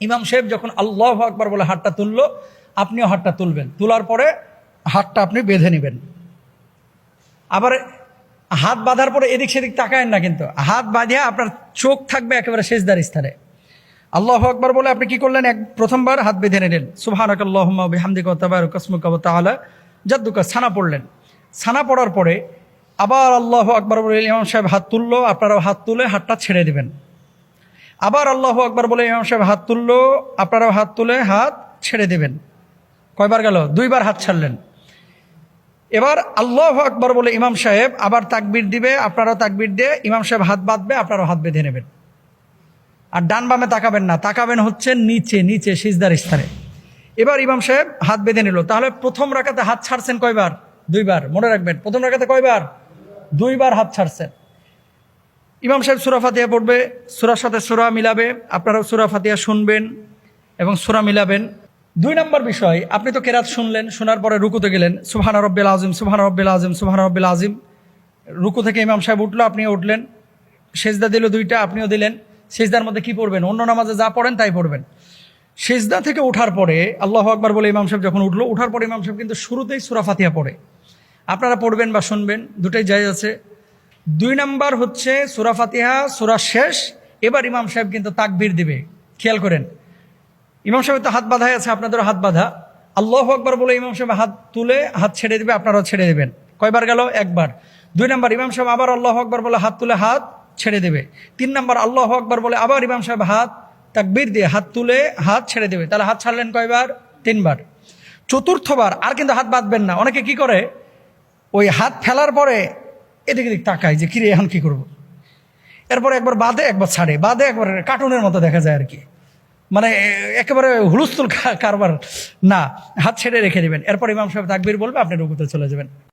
ইমাম সাহেব যখন আল্লাহ আকবার বলে হাতটা তুললো, আপনিও হাতটা তুলবেন। তোলার পরে হাতটা আপনি বেঁধে নেবেন। আবার হাত বাঁধার পরে এদিক সেদিক তাকায়েন না কিন্তু। হাত বাঁধিয়া আপনার চোখ থাকবে একেবারে শেষদার স্থানে। আল্লাহ আকবার বলে আপনি কি করলেন? এক প্রথমবার হাত বেঁধে নিলেন। ওয়া তাআলা জাদ্দুকা ছানা পড়লেন। ছানা পড়ার পরে আবার আল্লাহ আকবার বলে ইমাম সাহেব হাত তুললো, আপনারাও হাত তুলে হাতটা ছেড়ে দিবেন। আবার আল্লাহ আকবার বলে ইমাম সাহেব হাত তুললো, আপনারাও হাত তুলে হাত ছেড়ে দেবেন। কয়বার গেল? দুইবার হাত ছাড়লেন। এবার আল্লাহ আকবর বলে ইমাম সাহেব আবার তাকবির দিবে, আপনারাও তাকবির দিয়ে ইমাম সাহেব হাত বাঁধবে, আপনারাও হাত বেঁধে নেবেন। আর ডান বামে তাকাবেন না, তাকাবেন হচ্ছে নিচে নিচে, সিজদার স্থানে। এবার ইমাম সাহেব হাত বেঁধে নিল। তাহলে প্রথম রাখাতে হাত ছাড়ছেন কয়বার? দুইবার। মনে রাখবেন, প্রথম রাখাতে কয়বার? দুইবার হাত ছাড়ছেন। ইমাম সাহেব সুরা ফাতিয়া পড়বে, সুরার সাথে সুরা মিলাবে, আপনারাও সুরা ফাতিয়া শুনবেন এবং সুরা মিলাবেন। দুই নম্বর বিষয়, আপনি তো কেরাত শুনলেন, শোনার পরে রুকুতে গেলেন সুহান রব্বিল আজিম সুহান রব্বিল আজিম সুহান রব্বিল আজিম রুকু থেকে ইমাম সাহেব উঠল, আপনিও উঠলেন। সেজদা দিল দুইটা, আপনিও দিলেন। সেজদার মধ্যে কি পড়বেন? অন্য নামাজে যা পড়েন তাই পড়বেন। সেজদা থেকে ওঠার পরে, আল্লাহ আকবার বলে ইমাম সাহেব যখন উঠল ওঠার পরে ইমাম সাহেব কিন্তু শুরুতেই সুরা ফাতিয়া পড়ে। আপনারা পড়বেন বা শুনবেন, দুটাই জায়জ আছে। দুই নাম্বার হচ্ছে সুরা ফাতিহা, সুরা শেষ। এবার ইমাম সাহেব কিন্তু তাকবীর দিবে। খেয়াল করেন। ইমাম সাহেব তো হাত বাঁধাই আছে, আপনাদেরও হাত বাঁধা। আল্লাহ আকবার বলে ইমাম সাহেব হাত তুলে হাত ছেড়ে দিবে, আপনারাও ছেড়ে দেবেন। কয়বার গেল? একবার। দুই নাম্বার ইমাম সাহেব আবার আল্লাহ আকবার বলে হাত তুলে হাত ছেড়ে দেবে। তিন নাম্বার আল্লাহ আকবার বলে আবার ইমাম সাহেব হাত তাকবীর দিয়ে হাত তুলে হাত ছেড়ে দেবে। তাহলে হাত ছাড়লেন কয়বার? তিনবার। চতুর্থবার, আর কিন্তু হাত বাঁধবেন না। অনেকে কি করে? ওই হাত ফেলার পরে এদিক এদিক তাকায় যে, কিরে, এখন কি করব? এরপর একবার বাদে, একবার ছাড়ে। বাদে একবার কার্টুনের মতো দেখা যায় আর কি। মানে একেবারে হুলস্থুল কারবার। না, হাত ছেড়ে রেখে দেবেন। এরপর ইমাম সাহেব তাকবির বলবে, আপনি রুকুতে চলে যাবেন।